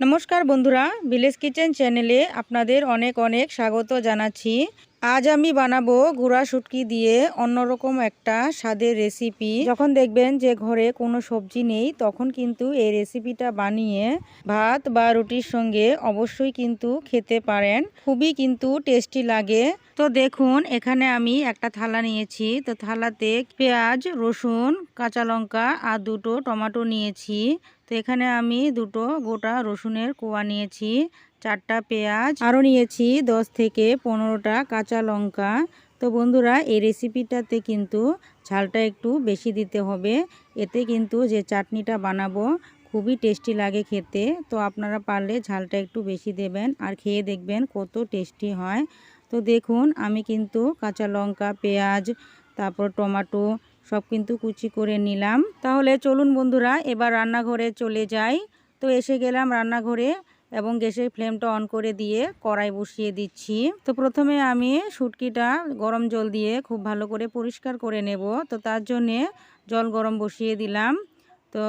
নমস্কার বন্ধুরা village kitchen চ্যানেলে আপনাদের অনেক অনেক স্বাগত জানাচ্ছি। আজ আমি বানাবো গুঁড়া শুটকি দিয়ে অন্যরকম একটা স্বাদের রেসিপি যখন দেখবেন যে ঘরে কোনো সবজি নেই, তখন কিন্তু এই রেসিপিটা বানিয়ে ভাত বা রুটির সঙ্গে অবশ্যই কিন্তু খেতে পারেন। খুবই কিন্তু টেস্টি লাগে। তো দেখুন, এখানে আমি একটা থালা নিয়েছি। তো থালাতে পেঁয়াজ, রসুন, কাঁচা লঙ্কা আর দুটো টমেটো নিয়েছি। তো এখানে আমি দুটো গোটা রসুনের কোয়া নিয়েছি, চারটা পেঁয়াজ, আরও নিয়েছি দশ থেকে পনেরোটা কাঁচা লঙ্কা। তো বন্ধুরা, এই রেসিপিটাতে কিন্তু ঝালটা একটু বেশি দিতে হবে। এতে কিন্তু যে চাটনিটা বানাবো, খুবই টেস্টি লাগে খেতে। তো আপনারা পারলে ঝালটা একটু বেশি দেবেন আর খেয়ে দেখবেন কত টেস্টি হয়। তো দেখুন, আমি কিন্তু কাঁচা লঙ্কা, পেঁয়াজ, তারপর টমেটো সব কিন্তু কুচি করে নিলাম। তাহলে চলুন বন্ধুরা, এবার রান্নাঘরে চলে যাই। তো এসে গেলাম রান্নাঘরে এবং গ্যাসের ফ্লেমটা অন করে দিয়ে কড়াই বসিয়ে দিচ্ছি। তো প্রথমে আমি শুটকিটা গরম জল দিয়ে খুব ভালো করে পরিষ্কার করে নেব। তো তার জন্যে জল গরম বসিয়ে দিলাম। তো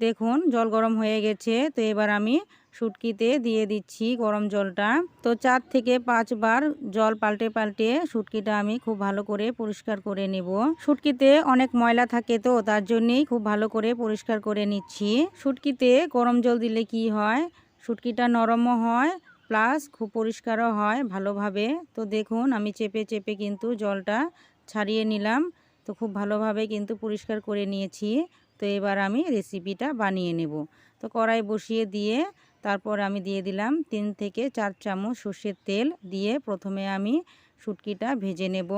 দেখুন, জল গরম হয়ে গেছে। তো এবার আমি শুটকিতে দিয়ে দিচ্ছি গরম জলটা। তো চার থেকে পাঁচবার জল পাল্টে পাল্টে শুটকিটা আমি খুব ভালো করে পরিষ্কার করে নেব। শুটকিতে অনেক ময়লা থাকে তো, তার জন্যেই খুব ভালো করে পরিষ্কার করে নিচ্ছি। শুটকিতে গরম জল দিলে কি হয়? শুটকিটা নরমও হয়, প্লাস খুব পরিষ্কারও হয় ভালোভাবে। তো দেখুন, আমি চেপে চেপে কিন্তু জলটা ছাড়িয়ে নিলাম। তো খুব ভালোভাবে কিন্তু পরিষ্কার করে নিয়েছি। তো এবার আমি রেসিপিটা বানিয়ে নেব। তো কড়াই বসিয়ে দিয়ে তারপর আমি দিয়ে দিলাম তিন থেকে চার চামচ সর্ষের তেল দিয়ে প্রথমে আমি শুটকিটা ভেজে নেব।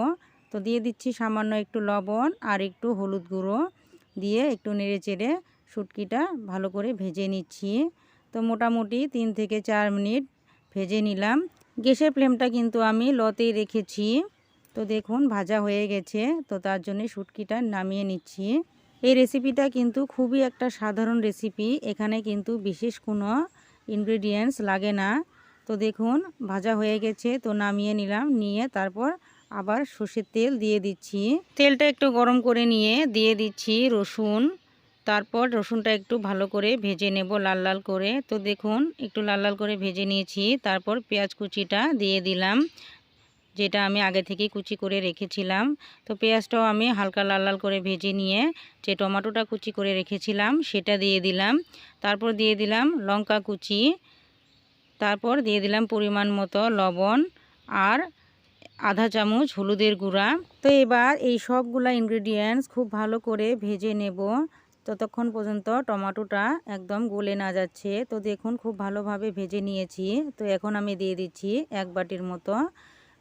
তো দিয়ে দিচ্ছি সামান্য একটু লবণ আর একটু হলুদ গুঁড়ো দিয়ে একটু নেড়ে চেড়ে শুটকিটা ভালো করে ভেজে নিচ্ছি। তো মোটামুটি তিন থেকে চার মিনিট ভেজে নিলাম। গ্যাসের ফ্লেমটা কিন্তু আমি লতেই রেখেছি। তো দেখুন ভাজা হয়ে গেছে। তো তার জন্য শুটকিটা নামিয়ে নিচ্ছি। এই রেসিপিটা কিন্তু খুবই একটা সাধারণ রেসিপি এখানে কিন্তু বিশেষ কোনো ইনগ্রেডিয়েন্টস লাগে না। তো দেখুন, ভাজা হয়ে গেছে, তো নামিয়ে নিলাম, নিয়ে তারপর আবার সর্ষের তেল দিয়ে দিচ্ছি। তেলটা একটু গরম করে নিয়ে দিয়ে দিচ্ছি রসুন। তারপর রসুনটা একটু ভালো করে ভেজে নেব লাল লাল করে। তো দেখুন, একটু লাল লাল করে ভেজে নিয়েছি। তারপর পেঁয়াজ কুচিটা দিয়ে দিলাম। যেটা আমি আগে থেকে কুচি করে রেখেছিলাম। তো পেঁয়াজটাও আমি হালকা লাল লাল করে ভেজে নিয়ে যে টমেটোটা কুচি করে রেখেছিলাম, সেটা দিয়ে দিলাম। তারপর দিয়ে দিলাম লঙ্কা কুচি। তারপর দিয়ে দিলাম পরিমাণ মতো লবণ আর আধা চামচ হলুদের গুঁড়া। তো এবার এই সবগুলা ইনগ্রেডিয়েন্টস খুব ভালো করে ভেজে নেব। ততক্ষণ পর্যন্ত টমেটোটা একদম গলে না যাচ্ছে। তো দেখুন খুব ভালোভাবে ভেজে নিয়েছি। তো এখন আমি দিয়ে দিচ্ছি এক বাটির মতো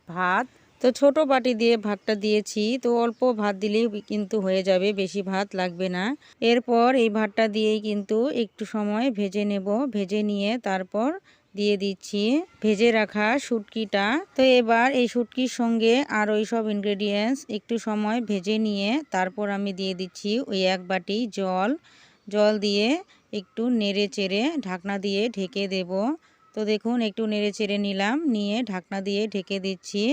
ভাত। তো ছোট বাটি দিয়ে ভাতটা দিয়েছি। তো অল্প ভাত দিলেই কিন্তু হয়ে যাবে, বেশি ভাত লাগবে না। এরপর এই ভাতটা দিয়েই কিন্তু একটু সময় ভেজে নেব। ভেজে নিয়ে তারপর দিয়ে দিচ্ছি ভেজে রাখা শুটকিটা। তো এবার এই শুটকির সঙ্গে আর ওই সব ইনগ্রেডিয়েন্টস একটু সময় ভেজে নিয়ে তারপর আমি দিয়ে দিচ্ছি ওই এক বাটি জল। জল দিয়ে একটু নেড়ে চেড়ে ঢাকনা দিয়ে ঢেকে দেব। তো দেখুন, একটু নেড়ে চেড়ে নিলাম, নিয়ে ঢাকনা দিয়ে ঢেকে দিচ্ছি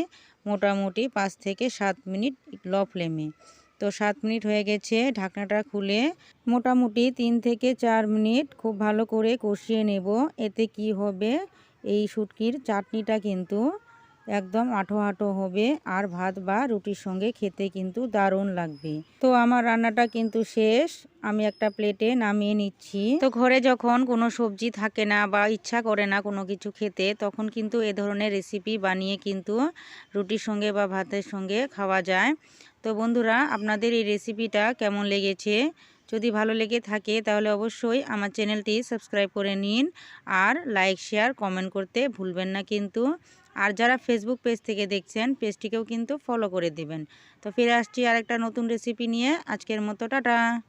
মোটামুটি পাঁচ থেকে সাত মিনিট লো ফ্লেমে। তো সাত মিনিট হয়ে গেছে ঢাকনাটা খুলে। মোটামুটি তিন থেকে চার মিনিট খুব ভালো করে কষিয়ে নেব। এতে কি হবে? এই শুটকির চাটনিটা কিন্তু একদম আঠো আঠো হবে আর ভাত বা রুটির সঙ্গে খেতে কিন্তু দারুণ লাগবে। তো আমার রান্নাটা কিন্তু শেষ, আমি একটা প্লেটে নামিয়ে নিচ্ছি। তো ঘরে যখন কোনো সবজি থাকে না বা ইচ্ছা করে না কোনো কিছু খেতে, তখন কিন্তু এ ধরনের রেসিপি বানিয়ে কিন্তু রুটির সঙ্গে বা ভাতের সঙ্গে খাওয়া যায়। তো বন্ধুরা, আপনাদের এই রেসিপিটা কেমন লেগেছে? যদি ভালো লেগে থাকে তাহলে অবশ্যই আমার চ্যানেলটি সাবস্ক্রাইব করে নিন আর লাইক, শেয়ার, কমেন্ট করতে ভুলবেন না কিন্তু। আর যারা ফেসবুক পেজ থেকে দেখছেন পেজটিকেও কিন্তু ফলো করে দিবেন। তো ফিরে আসছি আর একটা নতুন রেসিপি নিয়ে। আজকের মতো, টাটা!